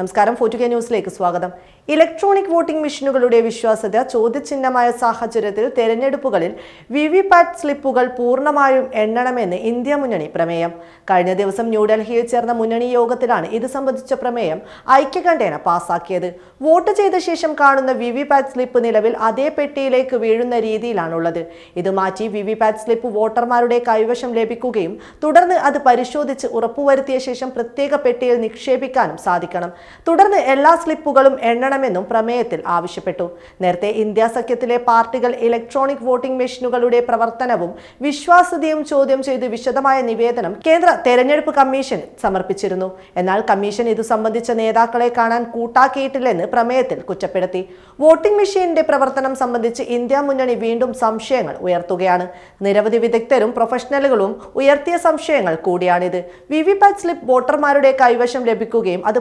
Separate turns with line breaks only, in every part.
നമസ്കാരം ഫോർട്ടു കെ ന്യൂസിലേക്ക് സ്വാഗതം. ഇലക്ട്രോണിക് വോട്ടിംഗ് മെഷീനുകളുടെ വിശ്വാസ്യത ചോദ്യചിഹ്നമായ സാഹചര്യത്തിൽ തെരഞ്ഞെടുപ്പുകളിൽ വി വി പാറ്റ് സ്ലിപ്പുകൾ പൂർണമായും എണ്ണണമെന്ന് ഇന്ത്യ മുന്നണി പ്രമേയം. കഴിഞ്ഞ ദിവസം ന്യൂഡൽഹിയിൽ ചേർന്ന മുന്നണി യോഗത്തിലാണ് ഇത് സംബന്ധിച്ച പ്രമേയം ഐക്യകണ്ഠേന പാസാക്കിയത്. വോട്ട് ചെയ്ത ശേഷം കാണുന്ന വി പാറ്റ് സ്ലിപ്പ് നിലവിൽ അതേ പെട്ടിയിലേക്ക് വീഴുന്ന രീതിയിലാണുള്ളത്. ഇത് മാറ്റി വി വി പാറ്റ് സ്ലിപ്പ് വോട്ടർമാരുടെ കൈവശം ലഭിക്കുകയും തുടർന്ന് അത് പരിശോധിച്ച് ഉറപ്പുവരുത്തിയ ശേഷം പ്രത്യേക പെട്ടിയിൽ നിക്ഷേപിക്കാനും സാധിക്കണം. തുടർന്ന് എല്ലാ സ്ലിപ്പുകളും എണ്ണണമെന്നും പ്രമേയത്തിൽ ആവശ്യപ്പെട്ടു. നേരത്തെ ഇന്ത്യ സഖ്യത്തിലെ പാർട്ടികൾ ഇലക്ട്രോണിക് വോട്ടിംഗ് മെഷീനുകളുടെ പ്രവർത്തനവും വിശ്വാസ്യതയും ചോദ്യം ചെയ്ത് വിശദമായ നിവേദനം കേന്ദ്ര തെരഞ്ഞെടുപ്പ് കമ്മീഷൻ സമർപ്പിച്ചിരുന്നു. എന്നാൽ കമ്മീഷൻ ഇതു സംബന്ധിച്ച നേതാക്കളെ കാണാൻ കൂട്ടാക്കിയിട്ടില്ലെന്ന് പ്രമേയത്തിൽ കുറ്റപ്പെടുത്തി. വോട്ടിംഗ് മെഷീനിന്റെ പ്രവർത്തനം സംബന്ധിച്ച് ഇന്ത്യ മുന്നണി വീണ്ടും സംശയങ്ങൾ ഉയർത്തുകയാണ്. നിരവധി വിദഗ്ധരും പ്രൊഫഷണലുകളും ഉയർത്തിയ സംശയങ്ങൾ കൂടിയാണിത്. വി വി പാറ്റ് സ്ലിപ്പ് വോട്ടർമാരുടെ കൈവശം ലഭിക്കുകയും അത്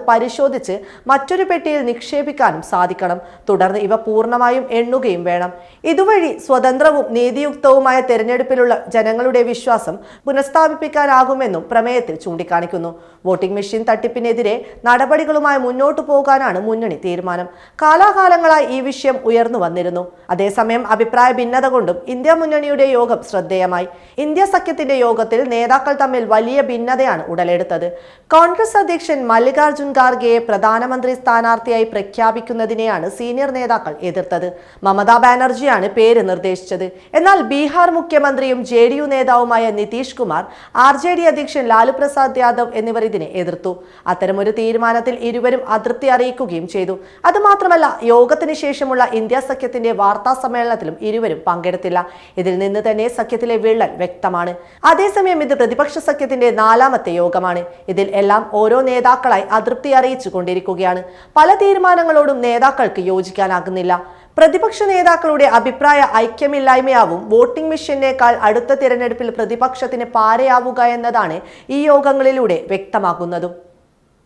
പരിശോധിച്ച് മറ്റൊരു പെട്ടിയിൽ നിക്ഷേപിക്കാനും സാധിക്കണം. തുടർന്ന് ഇവ പൂർണമായും എണ്ണുകയും വേണം. ഇതുവഴി സ്വതന്ത്രവും നീതിയുക്തവുമായ തെരഞ്ഞെടുപ്പിലുള്ള ജനങ്ങളുടെ വിശ്വാസം പുനഃസ്ഥാപിപ്പിക്കാനാകുമെന്നും പ്രമേയത്തിൽ ചൂണ്ടിക്കാണിക്കുന്നു. വോട്ടിംഗ് മെഷീൻ തട്ടിപ്പിനെതിരെ നടപടികളുമായി മുന്നോട്ടു പോകാനാണ് മുന്നണി തീരുമാനം. കാലാകാലങ്ങളായി ഈ വിഷയം ഉയർന്നു വന്നിരുന്നു. അതേസമയം അഭിപ്രായ ഭിന്നത കൊണ്ടും ഇന്ത്യ മുന്നണിയുടെ യോഗം ശ്രദ്ധേയമായി. ഇന്ത്യ സഖ്യത്തിന്റെ യോഗത്തിൽ നേതാക്കൾ തമ്മിൽ വലിയ ഭിന്നതയാണ് ഉടലെടുത്തത്. കോൺഗ്രസ് അധ്യക്ഷൻ മല്ലികാർജുൻ ഖാർഗെയെ പ്രധാനമന്ത്രി സ്ഥാനാർത്ഥിയായി പ്രഖ്യാപിക്കുന്നതിനെയാണ് സീനിയർ നേതാക്കൾ എതിർത്തത്. മമതാ ബാനർജിയാണ് പേര് നിർദ്ദേശിച്ചത്. എന്നാൽ ബീഹാർ മുഖ്യമന്ത്രിയും ജെ ഡി യു നേതാവുമായ Nitish Kumar R J D അധ്യക്ഷൻ ലാലു പ്രസാദ് യാദവ് എന്നിവർ ഇതിനെ എതിർത്തു. അത്തരമൊരു തീരുമാനത്തിൽ ഇരുവരും അതൃപ്തി അറിയിക്കുകയും ചെയ്തു. അതുമാത്രമല്ല യോഗത്തിന് ശേഷമുള്ള ഇന്ത്യ സഖ്യത്തിന്റെ വാർത്താ സമ്മേളനത്തിലും ഇരുവരും പങ്കെടുത്തില്ല. ഇതിൽ നിന്ന് തന്നെ സഖ്യത്തിലെ വിള്ളൽ വ്യക്തമാണ്. അതേസമയം ഇത് പ്രതിപക്ഷ സഖ്യത്തിന്റെ നാലാമത്തെ യോഗമാണ്. ഇതിൽ എല്ലാം ഓരോ നേതാക്കളായി അതൃപ്തി അറിയിച്ചു കൊണ്ടിരിക്കുകയാണ് പല തീരുമാനങ്ങളോടും നേതാക്കൾക്ക് യോജിക്കാനാകുന്നില്ല. പ്രതിപക്ഷ നേതാക്കളുടെ അഭിപ്രായ ഐക്യമില്ലായ്മയാവും വോട്ടിംഗ് മെഷീനേക്കാൾ അടുത്ത തിരഞ്ഞെടുപ്പിൽ പ്രതിപക്ഷത്തിന് പാരയാവുക എന്നതാണ് ഈ യോഗങ്ങളിലൂടെ വ്യക്തമാകുന്നതും.